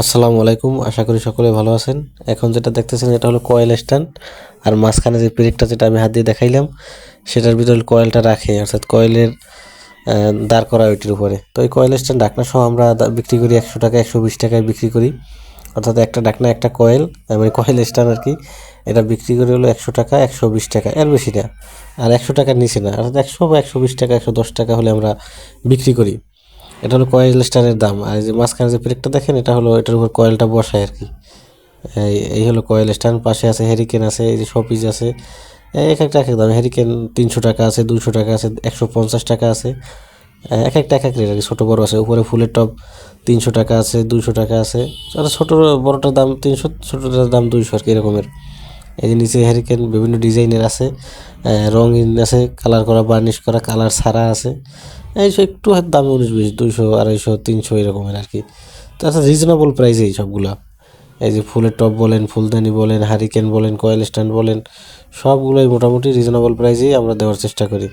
আসসালামু আলাইকুম। আশা করি সকলে ভালো আছেন। এখন যেটা দেখতেছেন এটা হলো কয়েল স্ট্যান্ড আর মাঝখানে যে পেরেকটা যেটা আমি হাত দিয়ে দেখাইলাম, সেটার ভিতরে কয়েলটা রাখে, অর্থাৎ কয়েলের দাঁড় করা ওইটির উপরে। তো এই কয়েল স্ট্যান্ড ডাকনা সহ আমরা বিক্রি করি একশো টাকা একশো বিশ টাকায় বিক্রি করি। অর্থাৎ একটা ডাকনা, একটা কয়েল মানে কয়েল স্ট্যান্ড আর কি এটা বিক্রি করি হলো একশো টাকা, একশো বিশ টাকা, এর বেশি না। আর একশো টাকার নিচে না, অর্থাৎ একশো বা একশো বিশ টাকা, একশো দশ টাকা হলে আমরা বিক্রি করি। এটা হলো কয়েল স্ট্যান্ডের দাম। আর যে মাঝখানে যে প্লেটটা দেখেন, এটা হলো, এটার উপর কয়েলটা বসায় আর কি। এই হলো কয়েল স্ট্যান্ড পাশে আছে হেরিকেন আছে, এই যে শপিজ আছে। এক একটা এক এক দাম। হেরিকেন তিনশো টাকা আছে দুশো টাকা আছে, একশো পঞ্চাশ টাকা আছে। এক একটা এক এক রেট আর কি, ছোটো বড়ো আছে। উপরে ফুলের টপ তিনশো টাকা আছে দুশো টাকা আছে। আর ছোটো বড়োটার দাম তিনশো, ছোটোটার দাম দুইশো আর কি, এরকমের। এই যে নিচে হ্যারিকেন বিভিন্ন ডিজাইনের আছে রঙিন আছে কালার করা বার্নিশ করা কালার সারা আছে। এই সব একটু দাম উনিশ, বিশ, দুইশো, আড়াইশো, তিনশো এরকমের আর কি। তাছাড়া রিজনেবল প্রাইস এই সবগুলা। এই যে ফুলের টপ বলেন, ফুলদানি বলেন হারিকেন বলেন কয়েল স্ট্যান্ড বলেন, সবগুলোই মোটামুটি রিজনেবল প্রাইসেই আমরা দেওয়ার চেষ্টা করি।